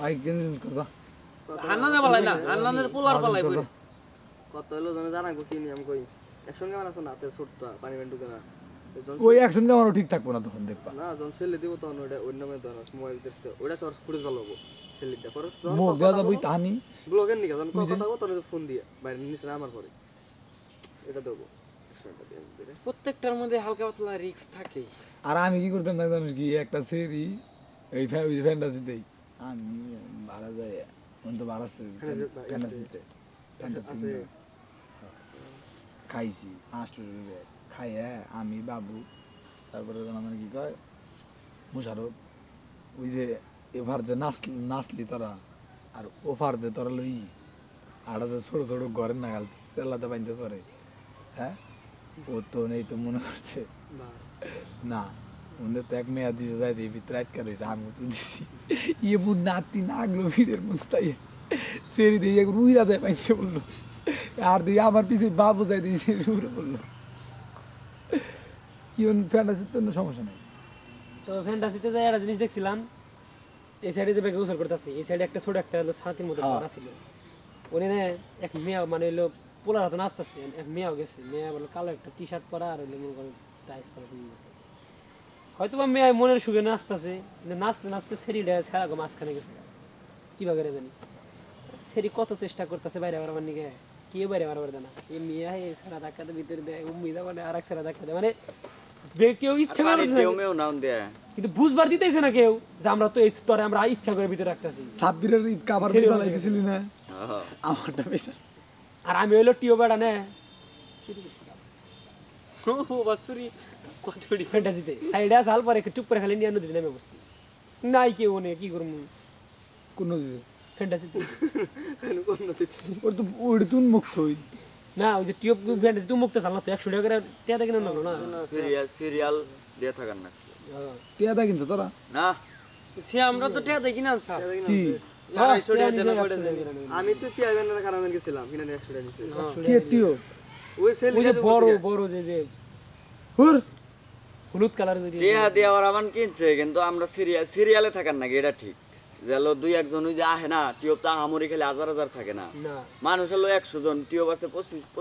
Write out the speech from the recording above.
I গেঞ্জি change হান্নানে পালাই না হান্নানের পোলার পালাই বই কত হলো জনে জানাব কি নিয়ম কই? একসঙ্গে কেমন আছে না হাতে ছোট্ট পানি ব্যান্ড ঢুকে না ওই অ্যাকশন দিয়ে ঠিক থাকব না তখন দেখবা। না যখন ছেলে দিব তখন ওটা ওই নামে ধর মোবাইল ওটা তোর ফুটেজ ভালো হব ছেলেটা পরে মুখ দেওয়া যাব তাহানি। ব্লগের নিকে যখন কথা থাকব তখন ফোন দিয়ে বাইরে নিচে আমার পরে। এটা দেবো। প্রত্যেকটার মধ্যে হালকা পাতলা রিস্ক থাকেই। আর আমি কি করতাম না জানিস কি একটা সেরি ওই ফ্যা- ওই ফ্যান্টাসিতেই আমি ভাড়া যায় এখন তো ভাড়া ফ্যান্টাসিতে ফ্যান্টাসি খাইছি হাঁসটু খাই হ্যাঁ আমি বাবু তারপরে আমার কি কয় মুশারফ ওই যে এবার যে নাচ নাচলি তোরা আর ওভার যে তোরা লই আড়া যে ছোট ছোট ঘরের নাগাল চেল্লাতে বাঁধতে পারে হ্যাঁ? ও তো নেই তো মনে করছে। না। ওদের তো এক মেয়া দিতে যাই দিয়ে ভিতরে আটকা রয়েছে আমি তো দিছি ইয়ে মুর নাতি নাগলো ভিড়ের মধ্যে তাই সেরি দিয়ে এক রুইরা দেয় পাইছে বলল আর দিয়ে আমার পিছে বাবু যাই দিয়ে সেরি বলল কি ফ্যান্টাসির তো কোনো সমস্যা নেই তো ফ্যান্টাসিতে যাই একটা জিনিস দেখছিলাম এই সাইডে যে ব্যাগে গোসল করতেছে এই সাইডে একটা ছোট একটা হলো ছাতির মতো। করা ছিল ওনে না এক মেয়া মানে হলো পোলার হাতে নাচতেছে এক মেয়াও গেছে মেয়া বলে কালো একটা টি শার্ট পরা আর হলো মনে করো টাইস করা হয়তো বা মেয়ে মনের সুখে নাচতেছে কিন্তু নাচতে নাচতে সেরিটা ছেড়া গো মাঝখানে গেছে। কি বাগের জানি? সেরি কত চেষ্টা করতেছে বাইরে আবার আমার নিকে কেউ বাইরে আবার আবার না। এই মেয়া এই সেরা ধাক্কাতে ভিতরে দেয় উম্মিদা মানে আর এক সেরা ধাক্কা দেয়। মানে বে- কেউ ইচ্ছা করে দেয়। কিন্তু বুঝবার দিতেছে না কেউ যে আমরা তো এই স্তরে আমরা ইচ্ছা করে ভিতরে রাখতেছি। সাব্বিরের কাবার ছেড়ে না। আমারটা বেশি আর আমি হইল টিও বেড়া নে। বাসুরি কচুরি ফ্যান্টাসিতে সাইডে আসাল পরে চুপ করে খালি নিয়ে নদীতে নেমে বসছি নাই কেউ নে কি করব? কোন দিকে ফ্যান্টাসিতে ওর তো ওর তো মুক্ত হই না ওই যে টিও ফ্যান্টাসি তুই মুক্ত চাল না তো একশো টাকা করে টিয়া দেখে না? না সিরিয়াল সিরিয়াল দিয়ে থাকার না। হ্যাঁ। টিয়াদা কিনছো তোরা? না। সে আমরা তো টিয়া দেখি না স্যার। কি? করে আমি তো কারণে গেছিলাম কিনা একশো টাকা নিচ্ছে কি টিও? ওই ছেলে ওই যে বড় বড় যে যে হুর। হলুদ কালার যে টিয়া দিয়ে আবার আমার কিনছে কিন্তু আমরা সিরিয়াল সিরিয়ালে থাকার নাকি এটা ঠিক? দুই একজন ওই যে আহে না টিউব তো আহামরি খেলে হাজার হাজার থাকে না। মানুষের মানুষ একশো জন টিউব আছে পঁচিশ